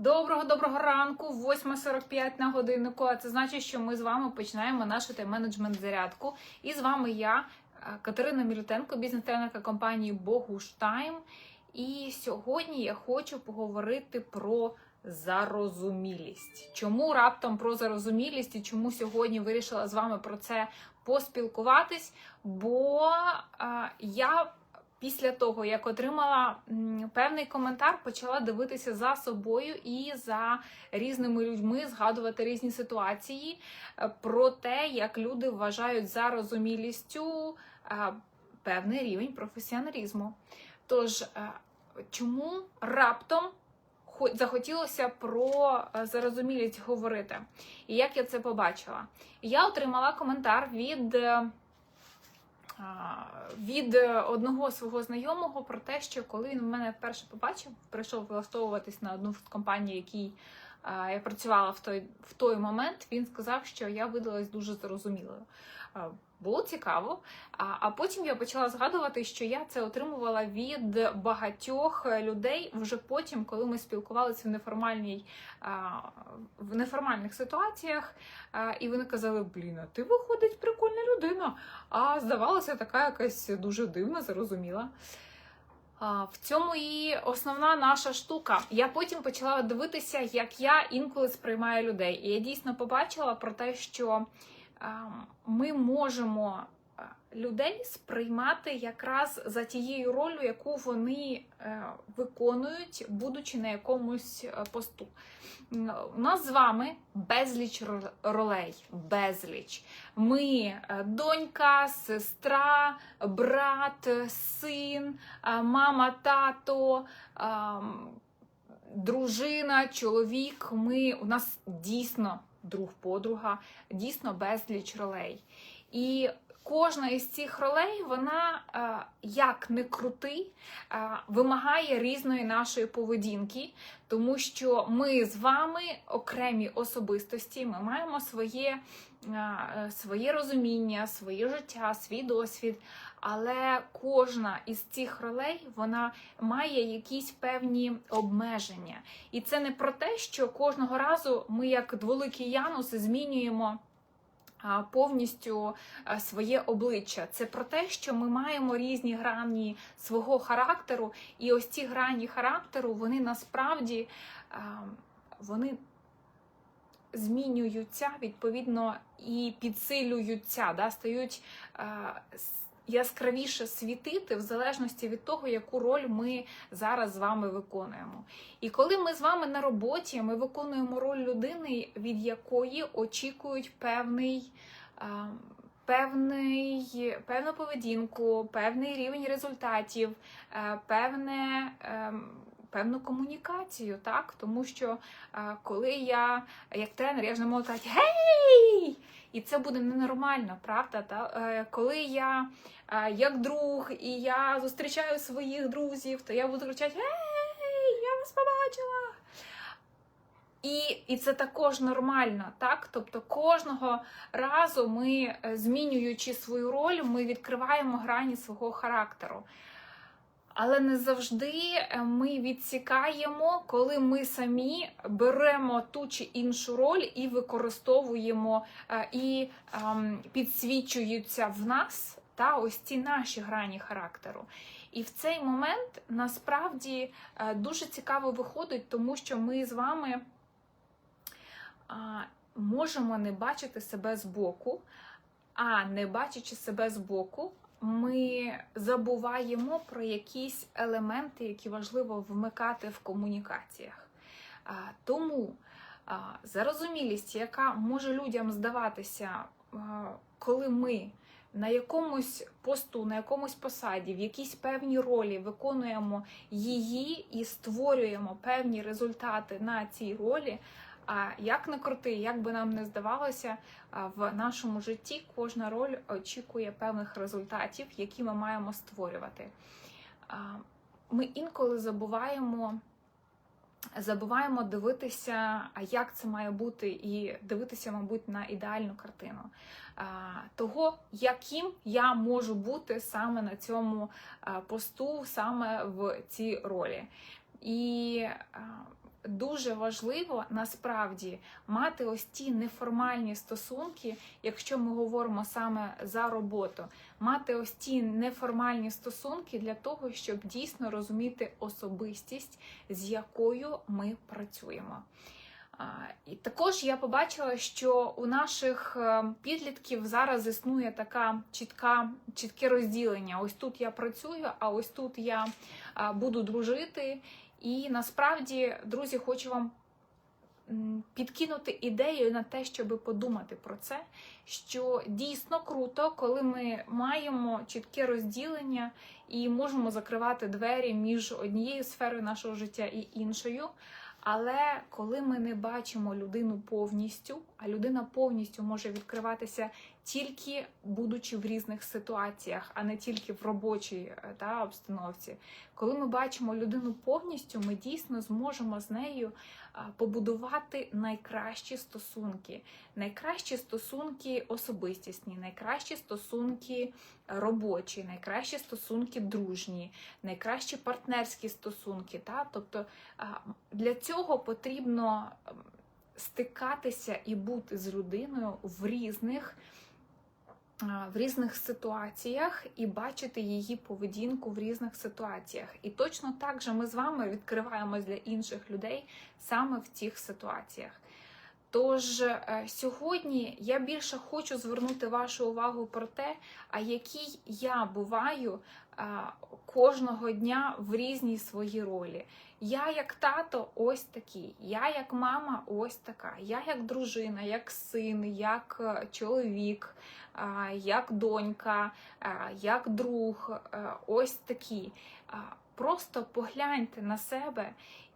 Доброго доброго ранку, 8.45 на годиннику. А це значить, що ми з вами починаємо нашу тайм-менеджмент зарядку. І з вами я, е, Катерина Мілютенко, бізнес-тренерка компанії Богуш Тайм. І сьогодні я хочу поговорити про зарозумілість. Чому раптом про зарозумілість і чому сьогодні вирішила з вами про це поспілкуватись? Бо е, я після того, як отримала певний коментар, почала дивитися за собою і за різними людьми, згадувати різні ситуації е, про те, як люди вважають за розумілістю е, певний рівень професіоналізму. Тож, е, чому раптом хо- захотілося про зарозумілість говорити? І як я це побачила? Я отримала коментар від. Від е, одного свого знайомого про те, що коли він мене вперше побачив, прийшов влаштовуватись на одну з компаній, якій я працювала в той, в той момент, він сказав, що я видалась дуже зрозумілою. Було цікаво. А, потім я почала згадувати, що я це отримувала від багатьох людей вже потім, коли ми спілкувалися в неформальній в неформальних ситуаціях, і вони казали: Блін, а ти виходить прикольна людина. А здавалося, така якась дуже дивна, зрозуміла. В цьому і основна наша штука. Я потім почала дивитися, як я інколи сприймаю людей. І я дійсно побачила про те, що ми можемо людей сприймати якраз за тією ролью, яку вони е, виконують, будучи на якомусь е, посту. У нас з вами безліч ролей, безліч. Ми е, донька, сестра, брат, син, е, мама, тато, е, дружина, чоловік. Ми, у нас дійсно друг, подруга, дійсно безліч ролей. І кожна із цих ролей, вона, е, як не крути, е, вимагає різної нашої поведінки, тому що ми з вами окремі особистості, ми маємо своє, е, своє розуміння, своє життя, свій досвід. Але кожна із цих ролей вона має якісь певні обмеження. І це не про те, що кожного разу ми, як дволикий Янус, змінюємо повністю своє обличчя. Це про те, що ми маємо різні грані свого характеру, і ось ці грані характеру, вони насправді вони змінюються відповідно і підсилюються, да, стають с- яскравіше світити в залежності від того, яку роль ми зараз з вами виконуємо. І коли ми з вами на роботі, ми виконуємо роль людини, від якої очікують певний. Певний, певну поведінку, певний рівень результатів, е, певне, ем, певну комунікацію, так? Тому що е, коли я як тренер, я ж не можу гей! І це буде ненормально, правда? Та? Е, Коли я е, як друг і я зустрічаю своїх друзів, то я буду кричати Гей, я вас побачила! І, і це також нормально, так? Тобто кожного разу ми, е, змінюючи свою роль, ми відкриваємо грані свого характеру. Але не завжди е, ми відсікаємо, коли ми самі беремо ту чи іншу роль і використовуємо е, і ем, підсвічуються в нас та ось ці наші грані характеру. І в цей момент насправді е, дуже цікаво виходить, тому що ми з вами можемо не бачити себе збоку, а не бачачи себе збоку, ми забуваємо про якісь елементи, які важливо вмикати в комунікаціях. Тому зарозумілість, яка може людям здаватися, коли ми на якомусь посту, на якомусь посаді, в якійсь певній ролі виконуємо її і створюємо певні результати на цій ролі. А як не крути, як би нам не здавалося, в нашому житті кожна роль очікує певних результатів, які ми маємо створювати. Ми інколи забуваємо. Забуваємо дивитися, як це має бути, і дивитися, мабуть, на ідеальну картину того, яким я можу бути саме на цьому посту, саме в цій ролі. І дуже важливо насправді мати ось ті неформальні стосунки, якщо ми говоримо саме за роботу, мати ось ті неформальні стосунки для того, щоб дійсно розуміти особистість, з якою ми працюємо. І також я побачила, що у наших е, підлітків зараз існує така чітка, чітке розділення. Ось тут я працюю, а ось тут я буду дружити. І насправді, друзі, хочу вам підкинути ідею на те, щоб подумати про це, що дійсно круто, коли ми маємо чітке розділення і можемо закривати двері між однією сферою нашого життя і іншою. Але коли ми не бачимо людину повністю, а людина повністю може відкриватися тільки будучи в різних ситуаціях, а не тільки в робочій е, та, обстановці. Коли ми бачимо людину повністю, ми дійсно зможемо з нею побудувати найкращі стосунки, найкращі стосунки особистісні, найкращі стосунки робочі, найкращі стосунки дружні, найкращі партнерські стосунки. Та? Тобто для цього потрібно ем, стикатися і бути з людиною в різних. А, В різних ситуаціях і бачити її поведінку в різних ситуаціях. І точно так же ми з вами відкриваємось для інших людей саме в цих ситуаціях. Тож е, сьогодні я більше хочу звернути вашу увагу про те, а який я буваю кожного дня в різній своїй ролі. Я як тато ось такий, я як мама ось така, я як дружина, як син, як е, чоловік, як донька, як друг, е, ось такі. Просто погляньте на себе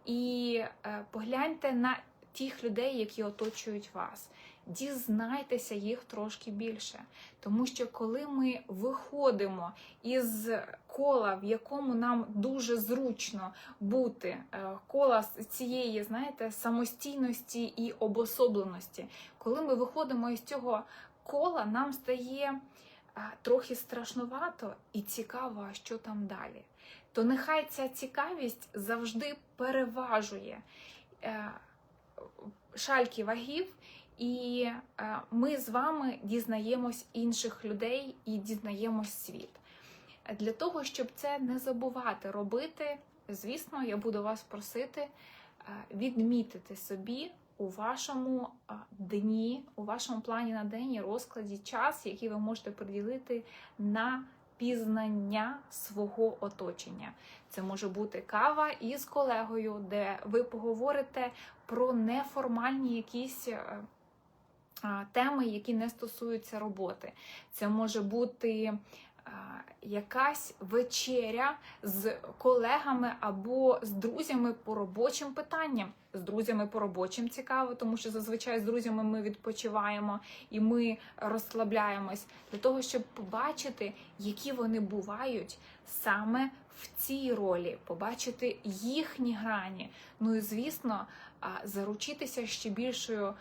і погляньте на тих людей, які оточують вас. Дізнайтеся їх трошки більше. Тому що коли ми виходимо із кола, в якому нам дуже зручно бути, е, кола цієї, знаєте, самостійності і обособленості, коли ми виходимо із цього кола, нам стає е, трохи страшнувато і цікаво, що там далі. То нехай ця цікавість завжди переважує. Шальки вагів, і е, ми з вами дізнаємось інших людей і дізнаємось світ. Для того, щоб це не забувати робити, звісно, я буду вас просити е, відмітити собі у вашому е, дні, у вашому плані на день і розкладі час, який ви можете приділити на пізнання свого оточення. Це може бути кава із колегою, де ви поговорите про неформальні якісь е, теми, які не стосуються роботи. Це може бути якась вечеря з колегами або з друзями по робочим питанням. З друзями по робочим цікаво, тому що зазвичай з друзями ми відпочиваємо і ми розслабляємось для того, щоб побачити, які вони бувають саме в цій ролі, побачити їхні грані. Ну і звісно, заручитися ще більшою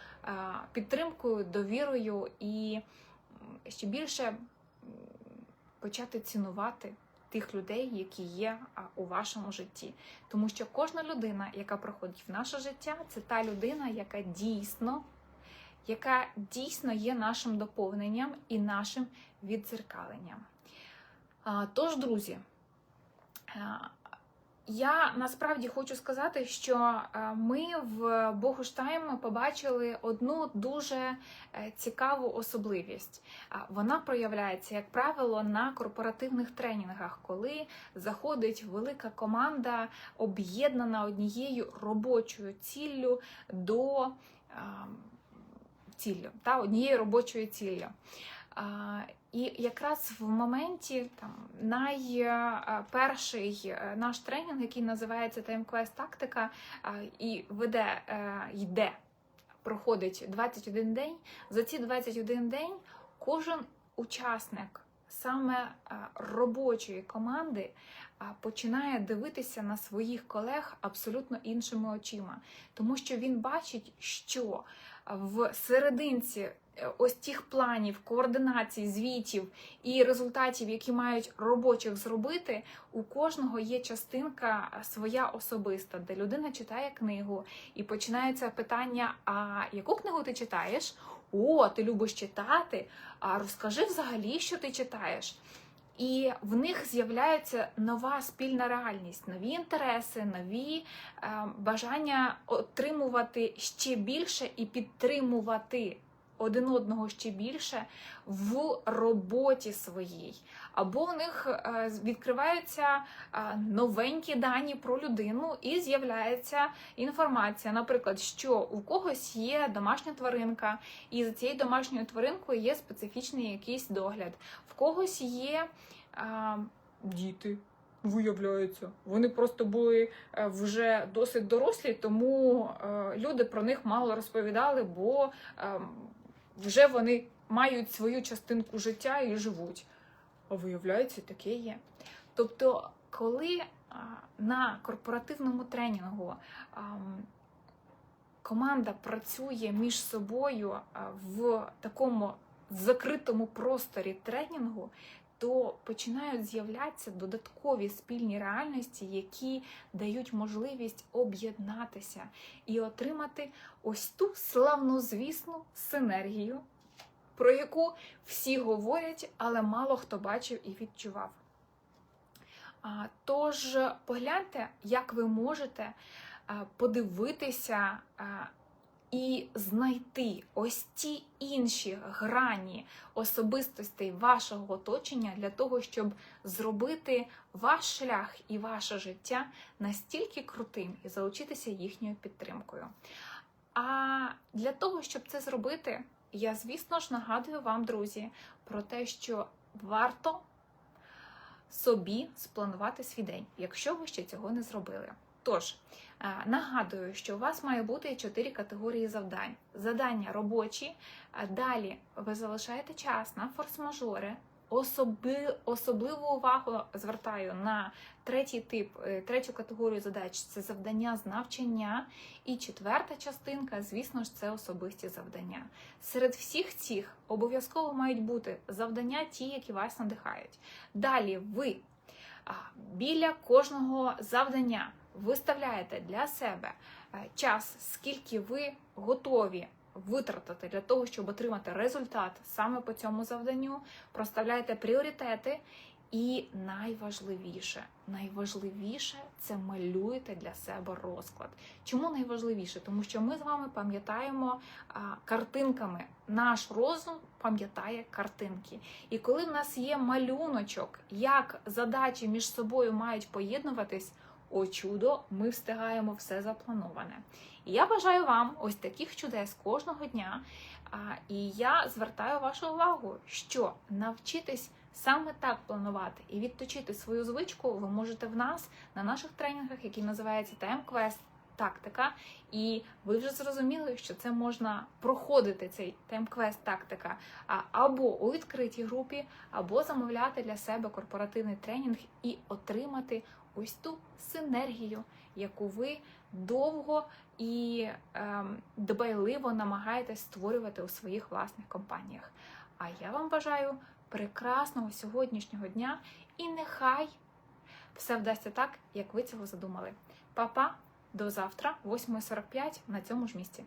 підтримкою, довірою і ще більше почати цінувати тих людей, які є у вашому житті. Тому що кожна людина, яка проходить в наше життя, це та людина, яка дійсно, яка дійсно є нашим доповненням і нашим відзеркаленням. Тож, друзі, я насправді хочу сказати, що е, ми в Богуштайм побачили одну дуже е, цікаву особливість. Вона проявляється, як правило, на корпоративних тренінгах, коли заходить велика команда, об'єднана однією робочою ціллю до ціллю, та однією робочою ціллю. І якраз в моменті там найперший наш тренінг, який називається TimeQuest Тактика, і веде е, йде, проходить 21 день. За ці 21 день кожен учасник саме е, робочої команди починає дивитися на своїх колег абсолютно іншими очима, тому що він бачить, що в серединці е, ось тих планів, координацій, звітів і результатів, які мають робочих зробити, у кожного є частинка е, своя особиста, де людина читає книгу, і починається питання: а яку книгу ти читаєш? О, ти любиш читати. А розкажи взагалі, що ти читаєш. І в них з'являється нова спільна реальність, нові інтереси, нові е, бажання отримувати ще більше і підтримувати один одного ще більше в роботі своїй. Або у них е, відкриваються е, новенькі дані про людину, і з'являється інформація, наприклад, що у когось є домашня тваринка, і за цією домашньою тваринкою є специфічний якийсь догляд, в когось є е, діти. Виявляється, вони просто були вже досить дорослі, тому люди про них мало розповідали, бо е, вже вони мають свою частинку життя і живуть. А виявляється, таке є. Тобто, коли на корпоративному тренінгу команда працює між собою в такому закритому просторі тренінгу, то починають з'являтися додаткові спільні реальності, які дають можливість об'єднатися і отримати ось ту славнозвісну синергію, про яку всі говорять, але мало хто бачив і відчував. Тож погляньте, як ви можете подивитися і знайти ось ті інші грані особистостей вашого оточення для того, щоб зробити ваш шлях і ваше життя настільки крутим і залучитися їхньою підтримкою. А для того, щоб це зробити, я, звісно ж, нагадую вам, друзі, про те, що варто собі спланувати свій день, якщо ви ще цього не зробили. Тож, е, нагадую, що у вас має бути чотири категорії завдань: завдання робочі, далі ви залишаєте час на форс-мажори. Особи, особливу увагу звертаю на третій тип, е, третю категорію задач це завдання з навчання. І четверта частинка, звісно ж, це особисті завдання. Серед всіх цих обов'язково мають бути завдання, ті, які вас надихають. Далі ви біля кожного завдання виставляєте для себе е, час, скільки ви готові витратити для того, щоб отримати результат саме по цьому завданню, проставляєте пріоритети. І найважливіше, найважливіше це малюєте для себе розклад. Чому найважливіше? Тому що ми з вами пам'ятаємо картинками. Наш розум пам'ятає картинки. І коли в нас є малюночок, як задачі між собою мають поєднуватись, о чудо, ми встигаємо все заплановане. І я бажаю вам ось таких чудес кожного дня. І я звертаю вашу увагу, що навчитись саме так планувати і відточити свою звичку ви можете в нас на наших тренінгах, які називаються Time Quest тактика. І ви вже зрозуміли, що це можна проходити цей таймквест тактика або у відкритій групі, або замовляти для себе корпоративний тренінг і отримати ось ту синергію, яку ви довго і ем, дбайливо намагаєтесь створювати у своїх власних компаніях. А я вам бажаю прекрасного сьогоднішнього дня і нехай все вдасться так, як ви цього задумали. Па-па! До завтра, 8.45 на цьому ж місці.